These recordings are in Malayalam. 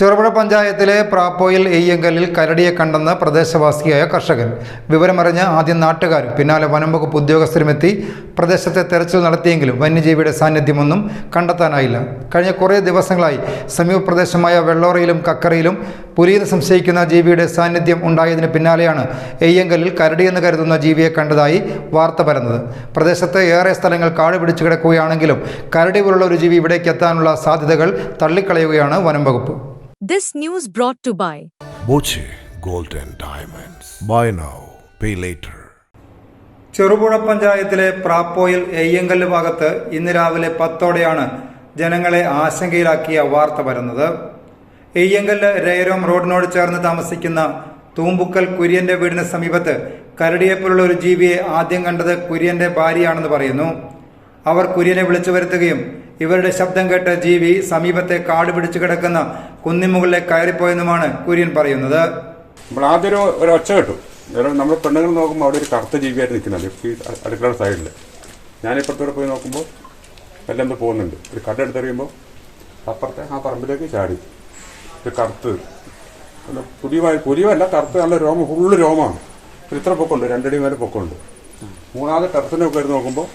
ചെറുപുഴ പഞ്ചായത്തിലെ പ്രാപ്പോയിൽ എയ്യങ്കലിൽ കരടിയെ കണ്ടെന്ന് പ്രദേശവാസിയായ കർഷകൻ. വിവരമറിഞ്ഞ് ആദ്യം നാട്ടുകാരും പിന്നാലെ വനം വകുപ്പ് ഉദ്യോഗസ്ഥരുമെത്തി പ്രദേശത്തെ തെരച്ചിൽ നടത്തിയെങ്കിലും വന്യജീവിയുടെ സാന്നിധ്യമൊന്നും കണ്ടെത്താനായില്ല. കഴിഞ്ഞ കുറേ ദിവസങ്ങളായി സമീപ വെള്ളോറയിലും കക്കറയിലും പുലിയെന്ന് സംശയിക്കുന്ന ജീവിയുടെ സാന്നിധ്യം ഉണ്ടായതിന് പിന്നാലെയാണ് എയ്യങ്കലിൽ കരടിയെന്ന് കരുതുന്ന ജീവിയെ കണ്ടതായി വാർത്ത പരന്നത്. പ്രദേശത്തെ ഏറെ സ്ഥലങ്ങൾ കാട് പിടിച്ചു കിടക്കുകയാണെങ്കിലും കരടി പോലുള്ള ഒരു ജീവി ഇവിടേക്ക് എത്താനുള്ള സാധ്യതകൾ തള്ളിക്കളയുകയാണ് വനം വകുപ്പ്. This news brought to by Boche Gold and Diamonds. Buy now, pay later. Cherupuzha പഞ്ചായത്തിലെ പ്രാപ്പോയിൽ എയ്യങ്കല്ല് ഭാഗത്ത് ഇന്ന് രാവിലെ പത്തോടെയാണ് ജനങ്ങളെ ആശങ്കയിലാക്കിയ വാർത്ത വരുന്നത് എയ്യങ്കല്ല് രേരോം റോഡിനോട് ചേർന്ന് താമസിക്കുന്ന തൂമ്പുക്കൽ കുര്യന്റെ വീടിന് സമീപത്ത് കരടിയെപ്പോലുള്ള ഒരു ജീവിയെ ആദ്യം കണ്ടത് കുര്യന്റെ ഭാര്യയാണെന്ന് പറയുന്നു അവർ കുര്യനെ വിളിച്ചു വരുത്തുകയും ഇവരുടെ ശബ്ദം കേട്ട ജീവി സമീപത്തെ കാട് പിടിച്ചു കിടക്കുന്ന കുന്നിമുകളിലേക്ക് കയറിപ്പോയെന്നുമാണ് കുര്യൻ പറയുന്നത്. നമ്മൾ ഒരു ഒച്ച കേട്ടു. നമ്മൾ പെണ്ണുങ്ങൾ നോക്കുമ്പോൾ അവിടെ ഒരു കറുത്ത ജീവിയായിട്ട് നിൽക്കുന്നുണ്ട്. ഈ സൈഡിൽ സൈഡിൽ ഞാനിപ്പുറത്തൂടെ പോയി നോക്കുമ്പോൾ എല്ലാം പോകുന്നുണ്ട്. ഒരു കട എടുത്തറിയുമ്പോൾ അപ്പുറത്തെ ആ പറമ്പിലേക്ക് ചാടി. ഒരു കറുത്ത്. നല്ല പുലിവായി പുലിവല്ല കറുത്ത് നല്ല രോമം ഫുള്ള് രോമമാണ്. ഇത്ര പൊക്കമുണ്ട്. രണ്ടടി മേലെ പൊക്കമുണ്ട്. മൂന്നാമത് ടെറസിനെ കയറി നോക്കുമ്പോൾ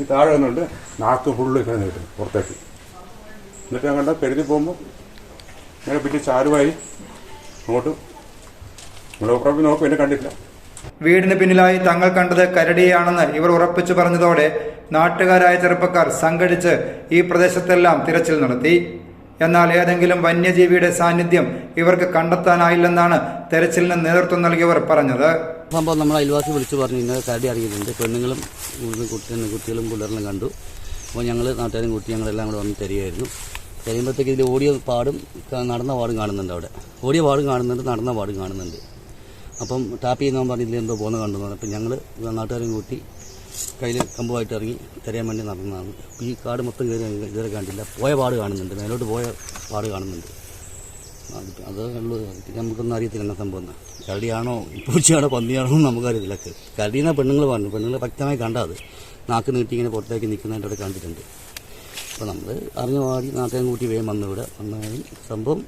ഈ താഴെ വന്നുകൊണ്ട് നാക്ക് ഫുള്ള് ഇങ്ങനെ നീട്ടും പുറത്തേക്ക്. എന്നിട്ട് ഞാൻ കണ്ട പെരുതി പോകുമ്പോൾ ഇങ്ങനെ പിന്നെ ചാരുവായി അങ്ങോട്ട്. നമ്മളെ നോക്കും എന്നെ കണ്ടില്ല വീടിന് പിന്നിലായി തങ്ങൾ കണ്ടത് കരടിയാണെന്ന് ഇവർ ഉറപ്പിച്ചു പറഞ്ഞതോടെ നാട്ടുകാരായ ചെറുപ്പക്കാർ സംഘടിച്ച് ഈ പ്രദേശത്തെല്ലാം തിരച്ചിൽ നടത്തി. എന്നാൽ ഏതെങ്കിലും വന്യജീവിയുടെ സാന്നിധ്യം ഇവർക്ക് കണ്ടെത്താനായില്ലെന്നാണ് തെരച്ചിലിന് നേതൃത്വം നൽകിയവർ പറഞ്ഞത്. സംഭവം നമ്മൾ അയൽവാസി വിളിച്ചു പറഞ്ഞു ഇന്നത് കരടി ഇറങ്ങിയിട്ടുണ്ട്. പെണ്ണുങ്ങളും ഇവിടുന്ന് കുട്ടി കുട്ടികളും പിള്ളേരെല്ലാം കണ്ടു. അപ്പോൾ ഞങ്ങൾ നാട്ടുകാരും കുട്ടി ഞങ്ങളെല്ലാം കൂടെ വന്ന് തരികയായിരുന്നു തരുമ്പോഴത്തേക്ക് ഇതിൽ ഓടിയ പാടും നടന്ന പാടും കാണുന്നുണ്ട് അവിടെ. ഓടിയ പാടും കാണുന്നുണ്ട് നടന്ന പാടും കാണുന്നുണ്ട്. അപ്പം ടാപ്പ് ചെയ്യുന്നവൻ പറഞ്ഞ് എന്തോ പോകുന്ന കണ്ടു അപ്പം ഞങ്ങൾ നാട്ടുകാരും കൂട്ടി കയ്യിൽ കമ്പുമായിട്ട് ഇറങ്ങി തിരയാൻ വേണ്ടി നടന്നതാണ്. ഈ കാട് മൊത്തം കയറി ഇതുവരെ കണ്ടില്ല. പോയ പാട് കാണുന്നുണ്ട്. മേലോട്ട് പോയ പാട് കാണുന്നുണ്ട്. അത് അത് ഉള്ളൂ നമുക്കൊന്നും അറിയത്തില്ല എന്നാ സംഭവം. കരടിയാണോ പൂച്ചയാണോ പന്നിയാണോ നമുക്കറിയത്തില്ല. കരടിയെന്നാ പെണ്ണുങ്ങൾ പറഞ്ഞു പെണ്ണുങ്ങൾ വ്യക്തമായി കണ്ടത് നാക്ക് നീട്ടി ഇങ്ങനെ പുറത്തേക്ക് നിൽക്കുന്നതിന്റെ അവിടെ കണ്ടിട്ടുണ്ട്. അപ്പോൾ നമ്മൾ അറിഞ്ഞ പാടി നാട്ടേം കൂട്ടി വേഗം വന്നു ഇവിടെ. വന്നു സംഭവം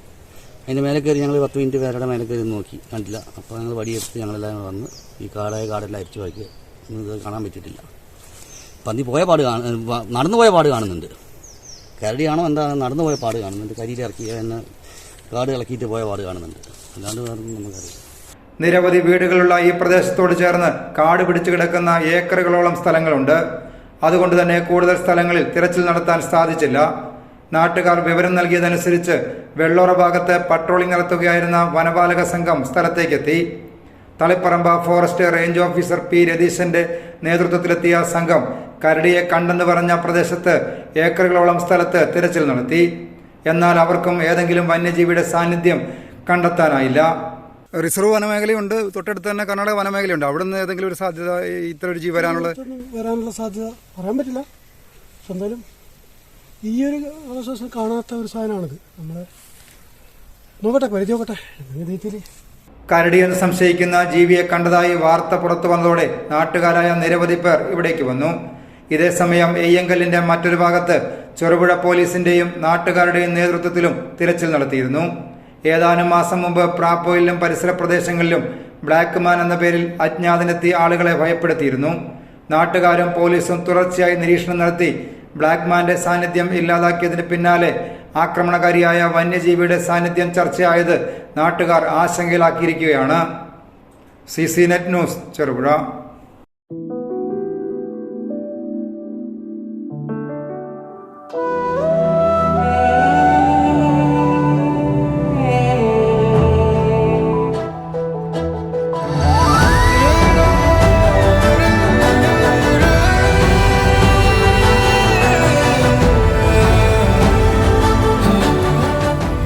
അതിന്റെ മേലെ കയറി ഞങ്ങൾ പത്ത് മിനിറ്റ് പേരുടെ മേലെ കയറി നോക്കി. കണ്ടില്ല. അപ്പോൾ ഞങ്ങൾ വടിയെടുത്ത് ഞങ്ങളെല്ലാം വന്ന് ഈ കാടായ കാടെല്ലാം അരിച്ചു വാക്കി ഇത് കാണാൻ പറ്റിയിട്ടില്ല. പന്നി പോയ പാട് നടന്നു പോയ പാട് കാണുന്നുണ്ട്. കരടിയാണോ എന്താ നടന്നു പോയ പാട് കാണുന്നുണ്ട്. കരിയിൽ ഇറക്കി എന്നെ കാട് ഇളക്കിയിട്ട് പോയ വാർഡ് കാണുന്നുണ്ട്. അല്ലാണ്ട് നമുക്കറിയാം നിരവധി വീടുകളുള്ള ഈ പ്രദേശത്തോട് ചേർന്ന് കാട് പിടിച്ചു കിടക്കുന്ന ഏക്കറുകളോളം സ്ഥലങ്ങളുണ്ട്. അതുകൊണ്ട് തന്നെ കൂടുതൽ സ്ഥലങ്ങളിൽ തിരച്ചിൽ നടത്താൻ സാധിച്ചില്ല. നാട്ടുകാർ വിവരം നൽകിയതനുസരിച്ച് വെള്ളോറ ഭാഗത്ത് പട്രോളിംഗ് നടത്തുകയായിരുന്ന വനപാലക സംഘം സ്ഥലത്തേക്കെത്തി. Taliparamba forest range officer P രതീശന്റെ നേതൃത്വത്തിലെത്തിയ സംഘം കരടിയെ കണ്ടെന്ന് പറഞ്ഞ പ്രദേശത്ത് ഏക്കറുകളോളം സ്ഥലത്ത് തിരച്ചിൽ നടത്തി. എന്നാൽ അവർക്കും ഏതെങ്കിലും വന്യജീവിയുടെ സാന്നിധ്യം കണ്ടെത്താനായില്ല. റിസർവ് വനമേഖലയുണ്ട്. തൊട്ടടുത്ത് തന്നെ കർണാടക വനമേഖലയുണ്ട്. അവിടെ നിന്ന് ഏതെങ്കിലും ഒരു സാധ്യത ഇത്ര ഒരു ജീവ വരാനുള്ള വരാനുള്ള സാധ്യത പറയാൻ പറ്റില്ല. പക്ഷെ എന്തായാലും ഈ ഒരു അവകാശം കാണാത്ത ഒരു സാധനമാണിത്. നമ്മൾ നോക്കട്ടെ പരിധി നോക്കട്ടെ. കരടി എന്ന് സംശയിക്കുന്ന ജീവിയെ കണ്ടതായി വാർത്ത പുറത്തു വന്നതോടെ നാട്ടുകാരായ നിരവധി പേർ ഇവിടേക്ക് വന്നു. ഇതേസമയം എയ്യങ്കല്ലിന്റെ മറ്റൊരു ഭാഗത്ത് ചെറുപുഴ പോലീസിന്റെയും നാട്ടുകാരുടെയും നേതൃത്വത്തിലും തിരച്ചിൽ നടത്തിയിരുന്നു. ഏതാനും മാസം മുമ്പ് പ്രാപ്പോയിലും പരിസര പ്രദേശങ്ങളിലും ബ്ലാക്ക് മാൻ എന്ന പേരിൽ അജ്ഞാതനെത്തി ആളുകളെ ഭയപ്പെടുത്തിയിരുന്നു. നാട്ടുകാരും പോലീസും തുടർച്ചയായി നിരീക്ഷണം നടത്തി ബ്ലാക്ക് മാന്റെ സാന്നിധ്യം ഇല്ലാതാക്കിയതിന് പിന്നാലെ ആക്രമണകാരിയായ വന്യജീവിയുടെ സാന്നിധ്യം ചർച്ചയായത് നാട്ടുകാർ ആശങ്കയിലാക്കിയിരിക്കുകയാണ്. C C net news Cherupuzha.